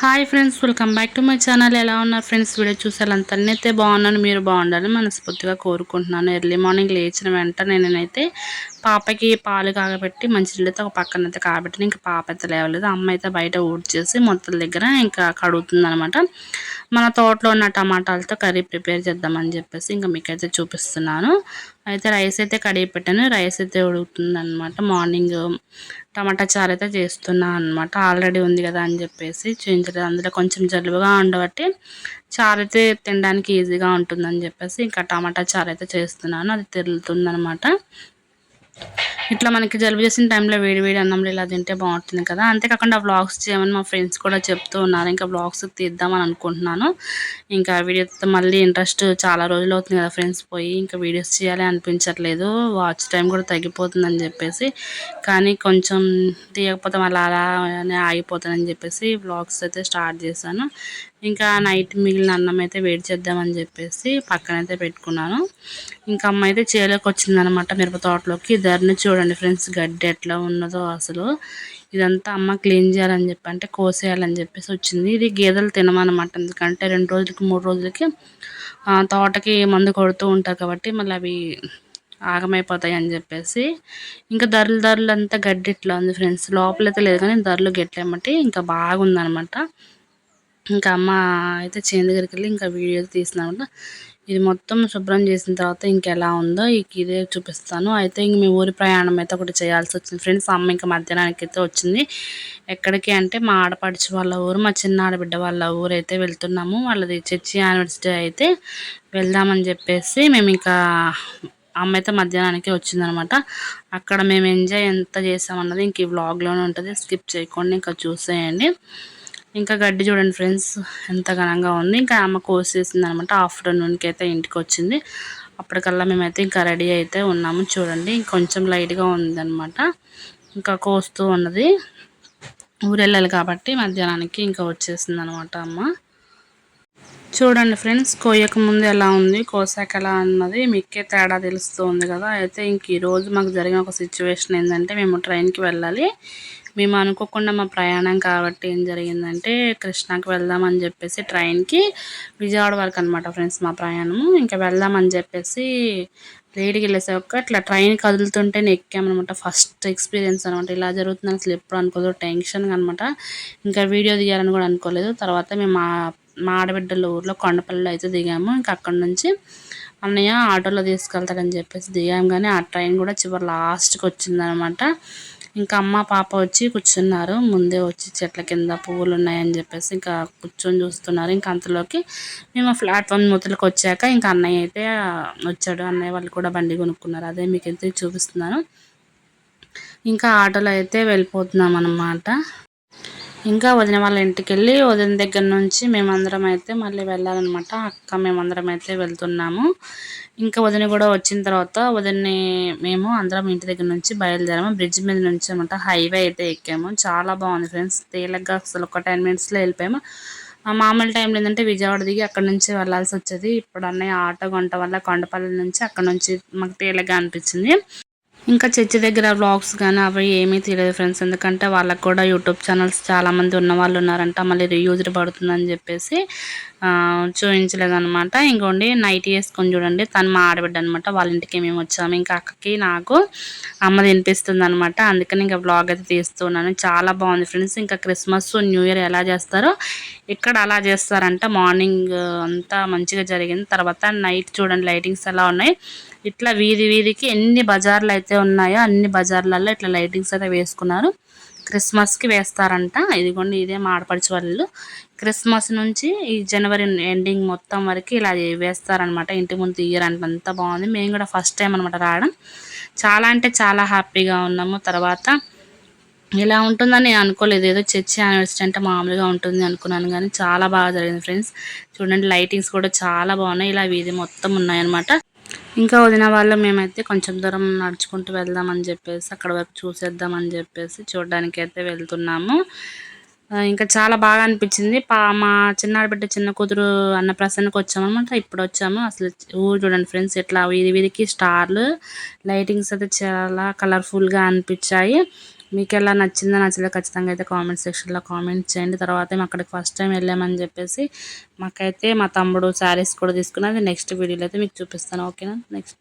Hi friends welcome back to my channel. ఎలా ఉన్నారు friends? Video చూసేయాలంతా అయితే బాగున్నాను. మీరు బాగుండాలని మనస్ఫూర్తిగా కోరుకుంటున్నాను. ఎర్లీ మార్నింగ్ లేచిన వెంటనే నేనైతే పాపకి పాలు కాగబెట్టి మంచినీళ్ళతో ఒక పక్కన అయితే కాగబెట్టి ఇంకా పాప అయితే లేవలేదు. అమ్మ అయితే బయట ఊడ్చేసి మొత్తం దగ్గర ఇంకా కడుగుతుంది అనమాట మన తోటలో ఉన్న టమాటాలతో కర్రీ ప్రిపేర్ చేద్దామని చెప్పేసి ఇంకా మీకైతే చూపిస్తున్నాను. అయితే రైస్ అయితే కడిగి పెట్టాను. రైస్ అయితే ఉడుకుతుంది అనమాట మార్నింగ్ టమాటా చారు అయితే చేస్తున్నాను అనమాట ఆల్రెడీ ఉంది కదా అని చెప్పేసి చూపించలేదు అందులో కొంచెం జలుబుగా ఉండబట్టి చారు అయితే తినడానికి ఈజీగా ఉంటుందని చెప్పేసి ఇంకా టమాటా చారు అయితే చేస్తున్నాను. అది తిరుగుతుంది అనమాట ఇట్లా మనకి జలుబు చేసిన టైంలో వేడి వేడి అన్నంలో ఇలా తింటే బాగుంటుంది కదా. అంతేకాకుండా వ్లాగ్స్ చేయమని మా ఫ్రెండ్స్ కూడా చెప్తూ ఉన్నారు. ఇంకా వ్లాగ్స్ తీద్దామని అనుకుంటున్నాను. ఇంకా వీడియోతో మళ్ళీ ఇంట్రెస్ట్ చాలా రోజులు అవుతుంది కదా ఫ్రెండ్స్ పోయి. ఇంకా వీడియోస్ చేయాలి అనిపించట్లేదు. వాచ్ టైం కూడా తగ్గిపోతుందని చెప్పేసి. కానీ కొంచెం తీయకపోతే మళ్ళీ అలానే ఆగిపోతుందని చెప్పేసి వ్లాగ్స్ అయితే స్టార్ట్ చేశాను. ఇంకా నైట్ మిగిలిన అన్నం అయితే వేడి చేద్దామని చెప్పేసి పక్కనైతే పెట్టుకున్నాను. ఇంకా అమ్మ అయితే చేలోకి వచ్చిందనమాట మిరప తోటలోకి. ధరని చూడండి ఫ్రెండ్స్ గడ్డి ఎట్లా ఉన్నదో అసలు. ఇదంతా అమ్మ క్లీన్ చేయాలని చెప్పి అంటే కోసేయాలని చెప్పేసి వచ్చింది. ఇది గేదెలు తినమనమాట ఎందుకంటే రెండు రోజులకి మూడు రోజులకి తోటకి మందు కొడుతూ ఉంటారు కాబట్టి మళ్ళీ అవి ఆగమైపోతాయి అని చెప్పేసి. ఇంకా ధరలు ధరలు అంతా గడ్డి ఇట్లా ఉంది ఫ్రెండ్స్. లోపలైతే లేదు కానీ ధరలు గట్లేమట్టి ఇంకా బాగుందనమాట ఇంకా అమ్మ అయితే చేను దగ్గరికి వెళ్ళి ఇంకా వీడియో తీసినమాట ఇది మొత్తం శుభ్రం చేసిన తర్వాత ఇంకెలా ఉందో ఇదే చూపిస్తాను. అయితే ఇంక మీ ఊరి ప్రయాణం అయితే ఒకటి చేయాల్సి వచ్చింది ఫ్రెండ్స్. అమ్మ ఇంకా మధ్యాహ్నానికి అయితే వచ్చింది. ఎక్కడికి అంటే మా ఆడపడిచి వాళ్ళ ఊరు మా చిన్న ఆడబిడ్డ వాళ్ళ ఊరు అయితే వెళ్తున్నాము. వాళ్ళది చర్చి యూనివర్సిటీ అయితే వెళ్దామని చెప్పేసి మేము ఇంకా అమ్మ అయితే మధ్యాహ్నానికి వచ్చిందనమాట. అక్కడ మేము ఎంజాయ్ ఎంత చేసామన్నది ఇంక ఈ వ్లాగ్లోనే ఉంటుంది. స్కిప్ చేయకుండా ఇంకా చూసేయండి. ఇంకా గడ్డి చూడండి ఫ్రెండ్స్ ఎంత ఘనంగా ఉంది. ఇంకా అమ్మ కోసేసింది అనమాట ఆఫ్టర్నూన్కి అయితే ఇంటికి వచ్చింది అప్పటికల్లా మేమైతే ఇంకా రెడీ అయితే ఉన్నాము. చూడండి ఇంకొంచెం లైట్గా ఉందన్నమాట ఇంకా కోస్తూ ఉన్నది. ఊరెళ్ళాలి కాబట్టి మధ్యాహ్నానికి ఇంకా వచ్చేసింది అనమాట అమ్మ. చూడండి ఫ్రెండ్స్ కోయక ముందు ఎలా ఉంది కోసాక ఎలా అన్నది మీకే తేడా తెలుస్తుంది కదా. అయితే ఇంక ఈరోజు మాకు జరిగిన ఒక సిచ్యువేషన్ ఏంటంటే మేము ట్రైన్కి వెళ్ళాలి. మేము అనుకోకుండా మా ప్రయాణం కాబట్టి ఏం జరిగిందంటే కృష్ణాకి వెళ్దామని చెప్పేసి ట్రైన్కి విజయవాడ వరకు అనమాట ఫ్రెండ్స్ మా ప్రయాణము. ఇంకా వెళ్దామని చెప్పేసి లేడికి వెళ్ళేసాక ఇట్లా ట్రైన్ కదులుతుంటేనే ఎక్కామనమాట ఫస్ట్ ఎక్స్పీరియన్స్ అనమాట ఇలా జరుగుతుందని అసలు ఎప్పుడు అనుకోలేదు టెన్షన్గా అనమాట ఇంకా వీడియో తీయాలని కూడా అనుకోలేదు. తర్వాత మేము మా ఆడబిడ్డల ఊర్లో కొండపల్లిలో అయితే దిగాము. ఇంకా అక్కడ నుంచి అన్నయ్య ఆటోలో తీసుకెళ్తాడని చెప్పేసి దిగాము. కానీ ఆ ట్రైన్ కూడా చివరి లాస్ట్కి వచ్చిందనమాట. ఇంకా అమ్మ పాప వచ్చి కూర్చున్నారు. ముందే వచ్చి చెట్ల కింద పువ్వులు ఉన్నాయని చెప్పేసి ఇంకా కూర్చొని చూస్తున్నారు. ఇంకా అంతలోకి మేము ప్లాట్ఫామ్ మూతలకు వచ్చాక ఇంకా అన్నయ్య అయితే వచ్చాడు. అన్నయ్య వాళ్ళు కూడా బండి కొనుక్కున్నారు. అదే మీకు అయితే చూపిస్తున్నాను. ఇంకా ఆటోలో అయితే వెళ్ళిపోతున్నాం అన్నమాట ఇంకా వదిన వాళ్ళ ఇంటికి వెళ్ళి వదిన దగ్గర నుంచి మేమందరం అయితే మళ్ళీ వెళ్ళాలన్నమాట. అక్క మేమందరం అయితే వెళ్తున్నాము. ఇంకా వదిన కూడా వచ్చిన తర్వాత వదిన్ని మేము అందరం ఇంటి దగ్గర నుంచి బయలుదేరాము. బ్రిడ్జ్ మీద నుంచి అనమాట హైవే అయితే ఎక్కాము. చాలా బాగుంది ఫ్రెండ్స్. తేలిగ్గా అసలు ఒక టెన్ మినిట్స్లో వెళ్ళిపోయాము. మామూలు టైంలో ఏంటంటే విజయవాడ దిగి అక్కడ నుంచి వెళ్ళాల్సి వచ్చేది. ఇప్పుడు అన్నయ్య ఆటో గంట వల్ల కొండపల్లి నుంచి అక్కడ నుంచి మాకు తేలిగ్గా అనిపించింది. ఇంకా చర్చి దగ్గర వ్లాగ్స్ కానీ అవి ఏమీ తీయలేదు ఫ్రెండ్స్. ఎందుకంటే వాళ్ళకు కూడా యూట్యూబ్ ఛానల్స్ చాలామంది ఉన్న వాళ్ళు ఉన్నారంట మళ్ళీ రియూజ్డ్ పడుతుందని చెప్పేసి చూపించలేదనమాట ఇంకోండి నైట్ వేసుకొని చూడండి. తను మా ఆడబిడ్డ అనమాట వాళ్ళ ఇంటికి మేము వచ్చాము. ఇంకా అక్కకి నాకు అమ్మ తినిపిస్తుంది అనమాట అందుకని ఇంకా బ్లాగ్ అయితే తీస్తున్నాను చాలా బాగుంది ఫ్రెండ్స్. ఇంకా క్రిస్మస్ న్యూ ఇయర్ ఎలా చేస్తారో ఇక్కడ అలా చేస్తారంట. మార్నింగ్ అంతా మంచిగా జరిగింది. తర్వాత నైట్ చూడండి లైటింగ్స్ ఎలా ఉన్నాయి. ఇట్లా వీధి వీధికి ఎన్ని బజార్లు అయితే ఉన్నాయో అన్ని బజార్లలో ఇట్లా లైటింగ్స్ అయితే వేసుకున్నారు. క్రిస్మస్కి వేస్తారంట. ఇదిగోండి ఇదే మాడపడిచి వాళ్ళు. క్రిస్మస్ నుంచి ఈ జనవరి ఎండింగ్ మొత్తం వరకు ఇలా వేస్తారనమాట ఇంటి ముందు తీయరంట అంత బాగుంది. మేము కూడా ఫస్ట్ టైం అనమాట రావడం. చాలా అంటే చాలా హ్యాపీగా ఉన్నాము. తర్వాత ఇలా ఉంటుందని నేను అనుకోలేదు. ఏదో చర్చి యూనివర్సిటీ అంటే మామూలుగా ఉంటుంది అనుకున్నాను కానీ చాలా బాగా జరిగింది ఫ్రెండ్స్. చూడండి లైటింగ్స్ కూడా చాలా బాగున్నాయి. ఇలా వీధి మొత్తం ఉన్నాయన్నమాట. ఇంకా వదిన వాళ్ళు మేమైతే కొంచెం దూరం నడుచుకుంటూ వెళ్దామని చెప్పేసి అక్కడ వరకు చూసేద్దామని చెప్పేసి చూడడానికి అయితే వెళ్తున్నాము ఇంకా చాలా బాగా అనిపించింది. పా మా చిన్నాడు బిడ్డ చిన్న కూతురు అన్నప్రసన్నకు వచ్చామన్నమాట. ఇప్పుడు వచ్చాము. అసలు ఊరు చూడండి ఫ్రెండ్స్ ఇట్లా వీధి వీధికి స్టార్లు లైటింగ్స్ అయితే చాలా కలర్ఫుల్గా అనిపించాయి. మీకు ఎలా నచ్చిందో నచ్చలేదు ఖచ్చితంగా అయితే కామెంట్ సెక్షన్లో కామెంట్ చేయండి. తర్వాత మేము అక్కడికి ఫస్ట్ టైం వెళ్ళామని చెప్పేసి మాకైతే మా తమ్ముడు శారీస్ కూడా తీసుకున్నది. నెక్స్ట్ వీడియోలో అయితే మీకు చూపిస్తాను. ఓకేనా నెక్స్ట్